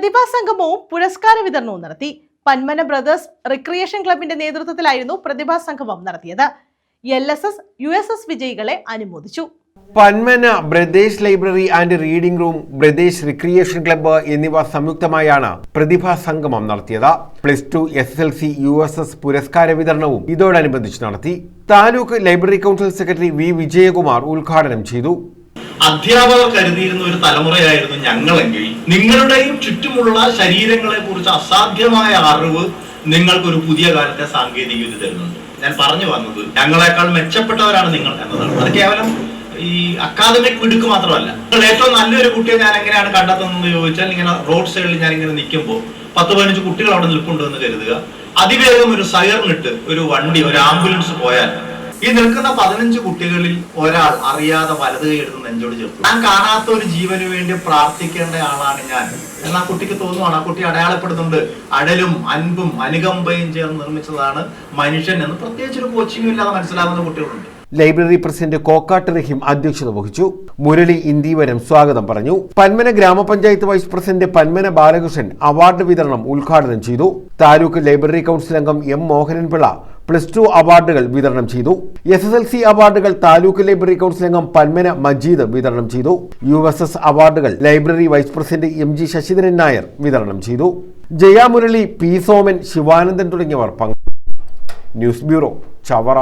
പ്രതിഭാ സംഗമവും പുരസ്കാര വിതരണവും നടത്തി. പന്മന ബ്രദേഴ്സ് റിക്രിയേഷൻ ക്ലബിന്റെ നേതൃത്വത്തിലായിരുന്നു പ്രതിഭാ സംഗമം നടത്തിയത്. L S S U S S വിജയികളെ അനുമോദിച്ചു. Panmana brothers library and reading room brothers recreation club എന്നിവ സംയുക്തമായാണ് പ്രതിഭാ സംഗമം നടത്തിയത്. Plus two S L C U S S പുരസ്കാര വിതരണവും ഇതോടനുബന്ധിച്ച് നടത്തി. Taluk library council secretary V Vijayakumar ഉദ്ഘാടനം ചെയ്തു. അധ്യാപകർ കരുതിയിരുന്ന ഒരു തലമുറയായിരുന്നു ഞങ്ങളെങ്കിൽ. നിങ്ങളുടെയും ചുറ്റുമുള്ള ശരീരങ്ങളെ കുറിച്ച് അസാധ്യമായ അറിവ് നിങ്ങൾക്കൊരു പുതിയ കാലത്തെ സാങ്കേതിക വിദ്യ തരുന്നുണ്ട്. ഞാൻ പറഞ്ഞു വന്നത് ഞങ്ങളെക്കാൾ മെച്ചപ്പെട്ടവരാണ് നിങ്ങൾ എന്നതാണ്. അത് കേവലം ഈ അക്കാദമിക് മിടുക്ക് മാത്രമല്ല. നിങ്ങൾ ഏറ്റവും നല്ലൊരു കുട്ടിയെ ഞാൻ എങ്ങനെയാണ് കണ്ടെത്തുന്നത് ചോദിച്ചാൽ ഇങ്ങനെ റോഡ് സൈഡിൽ ഞാൻ ഇങ്ങനെ നിൽക്കുമ്പോൾ പത്ത് പതിനഞ്ച് കുട്ടികൾ അവിടെ നിൽപ്പുണ്ടെന്ന് കരുതുക. അതിവേഗം ഒരു സൈറിനിട്ട് ഒരു വണ്ടി ഒരു ആംബുലൻസ് പോയാൽ ഈ നിൽക്കുന്ന പതിനഞ്ച് കുട്ടികളിൽ ഒരാൾ അറിയാതെ വലത് കയറുന്ന നെഞ്ചോട് ചേർത്തു. ഞാൻ കാണാത്ത ഒരു ജീവന് വേണ്ടി പ്രാർത്ഥിക്കേണ്ട ആളാണ് ഞാൻ. എന്നാ കുട്ടിക്ക് തോന്നുവാണ് ആ കുട്ടി അടയാളപ്പെടുന്നുണ്ട് അടലും അൻപും അനുകമ്പയും ചേർന്ന് നിർമ്മിച്ചതാണ് മനുഷ്യൻ എന്ന്. പ്രത്യേകിച്ച് ഒരു കോച്ചിങ്ങും ഇല്ലാതെ മനസ്സിലാകുന്ന കുട്ടികളുണ്ട്. ലൈബ്രറി പ്രസിഡന്റ് കോക്കാട്ട് റഹീം അധ്യക്ഷത വഹിച്ചു. മുരളി ഇന്ദീവരം സ്വാഗതം പറഞ്ഞു. പന്മന ഗ്രാമപഞ്ചായത്ത് vice president Panmana Balakrishnan award വിതരണം ഉദ്ഘാടനം ചെയ്തു. താലൂക്ക് ലൈബ്രറി കൗൺസിൽ അംഗം എം മോഹനൻപിള്ള പ്ലസ് ടു അവാർഡുകൾ വിതരണം ചെയ്തു. എസ് എസ് എൽ സി അവാർഡുകൾ താലൂക്ക് ലൈബ്രറി കൗൺസിൽ അംഗം പന്മന മജീദ് വിതരണം ചെയ്തു. യു എസ് എസ് അവാർഡുകൾ library vice president M G Sasidharan Nair വിതരണം ചെയ്തു. ജയാമുരളി പി സോമൻ ശിവാനന്ദൻ തുടങ്ങിയവർ പങ്കെടുത്തു ന്യൂസ് ബ്യൂറോ ചവറ.